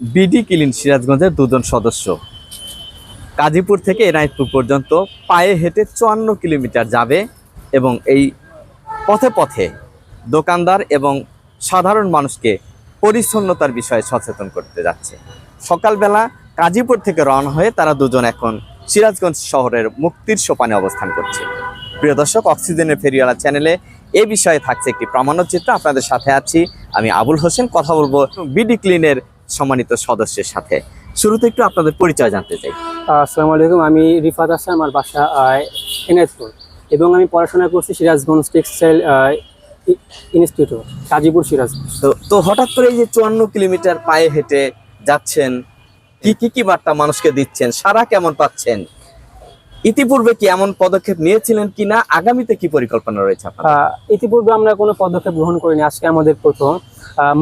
BD clean সিরাজগঞ্জের দুজন সদস্য। গাজীপুর থেকে এনায়তপুর পর্যন্ত পায়ে হেঁটে চুয়ান্ন কিলোমিটার যাবে এবং এই পথে পথে দোকানদার এবং সাধারণ মানুষকে পরিচ্ছন্নতার বিষয়ে সচেতন করতে যাচ্ছে। সকালবেলা গাজীপুর থেকে রওনা হয়ে তারা দুজন এখন সিরাজগঞ্জ শহরের মুক্তির সোপানে অবস্থান করছে। প্রিয় দর্শক, অক্সিজেনের ফেরিওয়ালা চ্যানেলে এ বিষয়ে থাকছে একটি প্রামাণ্যচিত্র। আপনাদের সাথে আছি আমি আবুল হোসেন। কথা বলব বিডি ক্লিনের সম্মানিত সদস্যের সাথে। শুরুতে একটু আপনাদের পরিচয় জানতে চাই। আসসালামু আলাইকুম আমি রিফাত হাসান আমার বাসা এনএসপুর এবং আমি পড়াশোনা করছি সিরাজগঞ্জ টেক্সটাইল ইনস্টিটিউট কাজীপুর সিরাজগঞ্জ। তো তো হঠাৎ করে এই যে চুয়ান্ন কিলোমিটার পায়ে হেঁটে যাচ্ছেন কি কি কি বার্তা মানুষকে দিচ্ছেন? সারা কেমন পাচ্ছেন? ইতিপূর্বে কি এমন পদক্ষেপ নিয়েছিলেন কিনা? আগামীতে কি পরিকল্পনা রয়েছে ইতিপূর্বে আমরা কোনো পদক্ষেপ গ্রহণ করিনি, আজকে আমাদের প্রথম।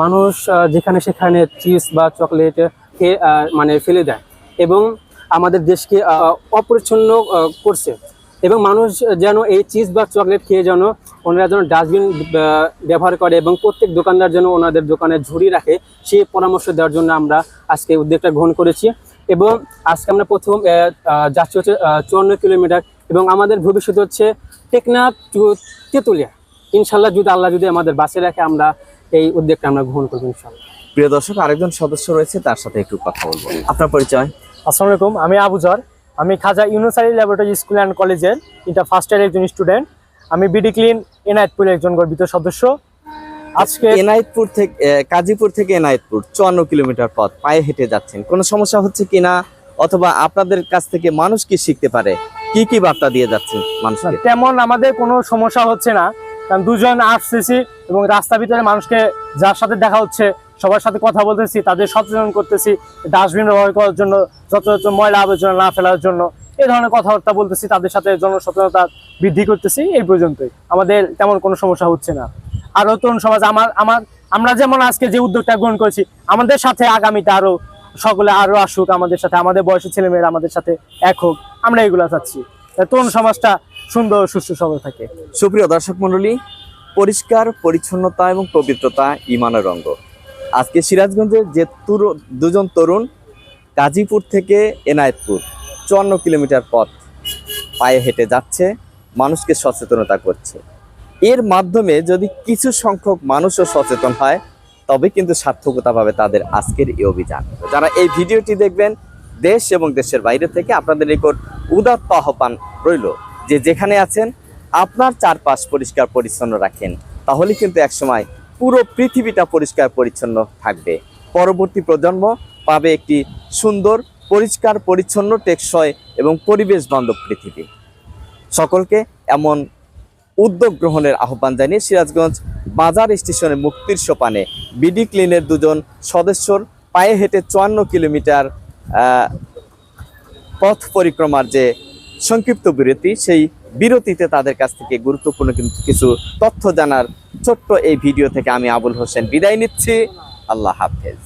মানুষ যেখানে সেখানে চিপস বা চকলেট মানে ফেলে দেয় এবং আমাদের দেশকে অপরিচ্ছন্ন করছে। এবং মানুষ যেন এই চিজ বা চকলেট খেয়ে যেন ওনারা যেন ডাস্টবিন ব্যবহার করে এবং প্রত্যেক দোকানদার যেন ওনাদের দোকানে ঝুড়ি রাখে সেই পরামর্শ দেওয়ার জন্য আমরা আজকে উদ্যোগটা গ্রহণ করেছি। এবং আজকে আমরা প্রথম যাচ্ছি হচ্ছে চুয়ান্ন কিলোমিটার এবং আমাদের ভবিষ্যৎ হচ্ছে টেকনাফ টু তেঁতুলিয়া। ইনশাল্লাহ যদি আল্লাহ যদি আমাদের বাঁচিয়ে রাখে আমরা এই উদ্যোগটা আমরা গ্রহণ করব ইনশাল্লাহ প্রিয় দর্শক আরেকজন সদস্য রয়েছে তার সাথে একটু কথা বলব। আপনার পরিচয়? আসসালামু আলাইকুম আমি আবুজর আমি খাজা ইউনুসারি ল্যাবরেটরি স্কুল অ্যান্ড কলেজের ইন্টার ফার্স্ট ইয়ারের একজন স্টুডেন্ট। আমি বিডি ক্লিন এনায়তপুরের একজন গর্বিত সদস্য। আজকে এনায়েতপুর থেকে কাজীপুর থেকে এনায়েতপুর চুয়ান্ন কিলোমিটার পথ পায়ে হেঁটে যাচ্ছেন। কোনো সমস্যা হচ্ছে কিনা অথবা আপনাদের কাছ থেকে মানুষ কি শিখতে পারে? কি কি বার্তা দিয়ে যাচ্ছেন মানুষ তেমন আমাদের কোনো সমস্যা হচ্ছে না। কারণ দুজন আসতেছি এবং রাস্তার ভিতরে মানুষকে যার সাথে দেখা হচ্ছে সবার সাথে কথা বলতেছি তাদের সচেতন করতেছি ডাস্টবিন ব্যবহার করার জন্য যত যত ময়লা আবর্জনা না ফেলার জন্য এই ধরনের কথাবার্তা বলতেছি তাদের সাথে জনসচেতনতা বৃদ্ধি করতেছি এই পর্যন্তই। আমাদের তেমন কোনো সমস্যা হচ্ছে না। আরও তরুণ সমাজ, আমার আমার, আমরা যেমন আজকে যে উদ্যোগটা গ্রহণ করেছি, আমাদের সাথে আগামীতে আরও সকলে আরও আসুক আমাদের সাথে, আমাদের বয়সী ছেলেমেয়েরা আমাদের সাথে এক হোক, আমরা এগুলো চাচ্ছি। তরুণ সমাজটা সুন্দর, সুস্থ, সবল থাকে। সুপ্রিয় দর্শক মণ্ডলী, পরিষ্কার, পরিচ্ছন্নতা এবং পবিত্রতা ইমানের অঙ্গ। আজকে সিরাজগঞ্জের যে দুজন তরুণ, গাজীপুর থেকে এনায়েতপুর, চুয়ান্ন কিলোমিটার পথ, পায়ে হেঁটে যাচ্ছে, মানুষকে সচেতনতা করছে। এর মাধ্যমে যদি কিছু সংখ্যক মানুষও সচেতন হয়, তবে কিন্তু সার্থকতা পাবে তাদের আজকের এই অভিযান। যারা এই ভিডিওটি দেখবেন, দেশ এবং দেশের বাইরে থেকে আপনাদের নিকট উদাত্ত আহ্বান রইল যে যেখানে আছেন, আপনার চারপাশ পরিষ্কার পরিচ্ছন্ন রাখেন। তাহলে কিন্তু একসময় পুরো পৃথিবীটা পরিষ্কার পরিচ্ছন্ন থাকবে। পরবর্তী প্রজন্ম পাবে একটি সুন্দর, পরিষ্কার, পরিচ্ছন্ন, টেকসই এবং পরিবেশ বান্ধব পৃথিবী। সকলকে এমন উদ্যোগ গ্রহণের আহ্বান জানিয়ে সিরাজগঞ্জ বাজার স্টেশনে মুক্তির সোপানে বিডি ক্লিনের দুজন সদস্যর পায়ে হেঁটে চুয়ান্ন কিলোমিটার পথ পরিক্রমার যে সংক্ষিপ্ত বিরতি, সেই বিরতিতে তাদের কাছ থেকে গুরুত্বপূর্ণ কিন্তু কিছু তথ্য জানার ছোট্ট এই ভিডিও থেকে আমি আবুল হোসেন বিদায় নিচ্ছি। আল্লাহ হাফেজ।